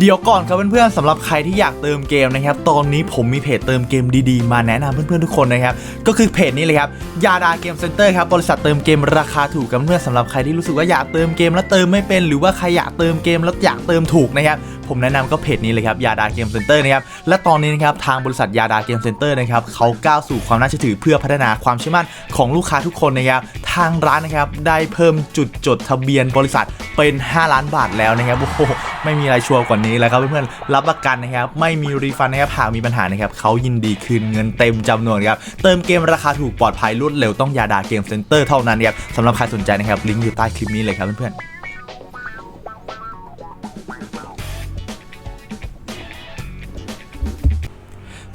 เดี๋ยวก่อนครับเพื่อนๆสำหรับใครที่อยากเติมเกมนะครับตอนนี้ผมมีเพจเติมเกมดีๆ มาแนะนำเพื่อนๆทุกคนนะครับก็คือเพจนี้เลยครับยาดาเกมเซ็นเตอร์ครับบริษัทเติมเกมราคาถูกกับเพื่อนๆสำหรับใครที่รู้สึกว่าอยากเติมเกมแล้วเติมไม่เป็น หรือว่าใครอยากเติมเกมแล้วอยากเติมถูกนะครับ ผมแนะนำก็เพจนี้เลยครับยาดาเกมเซ็นเตอร์นะครับและตอนนี้นะครับทางบริษัทยาดาเกมเซ็นเตอร์นะครับเขาก้าวสู่ความน่าเชื่อถือเพื่อพัฒนาความเชื่อมั่นของลูกค้าทุกคนนะครับทางร้านนะครับได้เพิ่มจุดจดทะเบียนบริษัทเป็น 5 ล้านบาทแล้วนะครับโอ้โหไม่มีอะไรชัวร์กว่านี้แล้วครับเพื่อนๆรับประกันนะครับไม่มีรีฟันนะครับหากมีปัญหานะครับเขายินดีคืนเงินเต็มจำนวนครับเติมเกมราคาถูกปลอดภัยรวดเร็วต้องยาดาเกมเซ็นเตอร์เท่านั้นครับสำหรับใครสนใจนะครับลิงก์อยู่ใต้คลิปนี้เลยครับเพื่อนๆ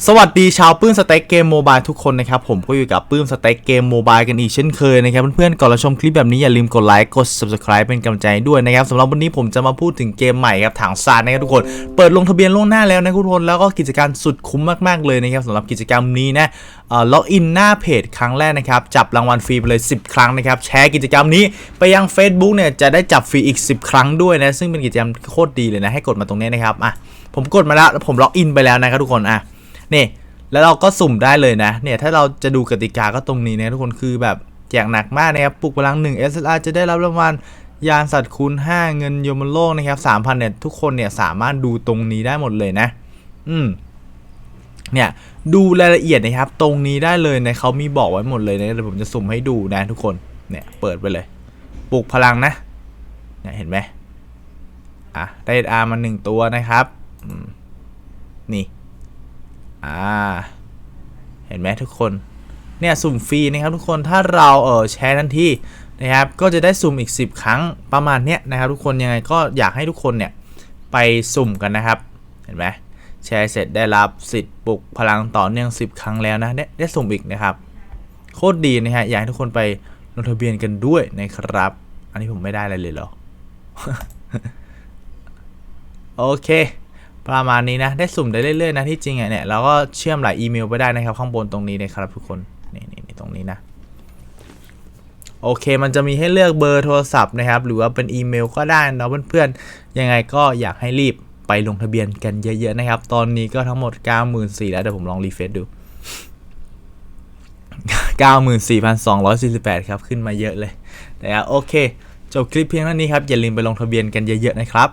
สวัสดีชาวปื้มสเต็กเกมโมบายทุกคนนะครับ ผมก็อยู่กับปื้มสเต็กเกมโมบายกันอีกเช่นเคยนะครับ เพื่อนๆก่อนเราชมคลิปแบบนี้อย่าลืมกดไลค์กด subscribe เป็นกำลังใจด้วยนะครับสำหรับวันนี้ผมจะมาพูดถึงเกมใหม่ครับถังซานนะครับทุกคน เปิดลงทะเบียนล่วงหน้าแล้วนะทุกคนแล้วก็กิจการสุดคุ้มมากๆเลยนะครับสำหรับกิจกรรมนี้นะล็อกอินหน้าเพจครั้งแรกนะครับจับรางวัลฟรีไปเลย 10 ครั้งนะครับแชร์กิจกรรมนี้ไปยัง Facebook เนี่ยจะได้จับฟรีอีก 10 ครั้งด้วยนะซึ่งเป็นกิจกรรมโคตรดีเลยนะให้กดมาตรงนี้นะครับอะผมกดมาแล้วแล้วผมล็อกอินไปแล้วนะครับทุกคนอะ นี่แล้วเราก็สุ่มได้เลยนะ เนี่ยถ้าเราจะดูกติกาก็ตรงนี้นะทุกคนคือแบบแจกหนักมากนะครับปลุกพลัง1 SLR จะได้รับรางวัลยานสัตว์คูณ5 เงินโยมโลกนะครับ3,000เนี่ยทุกคนเนี่ยสามารถดูตรงนี้ได้หมดเลยนะ อืมเนี่ยดูรายละเอียดนะครับ ตรงนี้ได้เลยนะเขามีบอกไว้หมดเลยนะเดี๋ยวผมจะสุ่มให้ดูนะทุกคนเนี่ยเปิดไปเลยปลุกพลังนะเนี่ยเห็นไหมอะได้อาร์มาหนึ่งตัวนะครับนี่ อ่า เห็นไหมทุกคน เนี่ยสุ่มฟรีนะครับทุกคน ถ้าเราเออแชร์ทันทีนะครับ ก็จะได้สุ่มอีก 10 ครั้งประมาณเนี้ยนะครับทุกคน ยังไงก็อยากให้ทุกคนเนี่ยไปสุ่มกันนะครับ เห็นไหมแชร์เสร็จได้รับสิทธิ์ปลุกพลังต่อเนื่อง 10 ครั้งแล้วนะ ได้ได้สุ่มอีกนะครับ โคตรดีนะฮะ อยากให้ทุกคนไปลงทะเบียนกันด้วยนะครับ อันนี้ผมไม่ได้อะไรเลยเหรอ โอเค ประมาณนี้นะ ได้สุ่มได้เรื่อยๆนะที่จริงอะเนี่ยเราก็เชื่อมหลายอีเมลไปได้นะครับข้างบนตรงนี้นะครับทุกคนนี่นี่นี่ตรงนี้นะโอเค มันจะมีให้เลือกเบอร์โทรศัพท์นะครับ หรือว่าเป็นอีเมลก็ได้นะเพื่อนๆ ยังไงก็อยากให้รีบไปลงทะเบียนกันเยอะๆนะครับ ตอนนี้ก็ทั้งหมด 94,000แล้วเดี๋ยวผมลองรีเฟซดู 94,248 ครับ ขึ้นมาเยอะเลยนะครับโอเค จบคลิปเพียงเท่านี้ครับ อย่าลืมไปลงทะเบียนกันเยอะๆนะครับ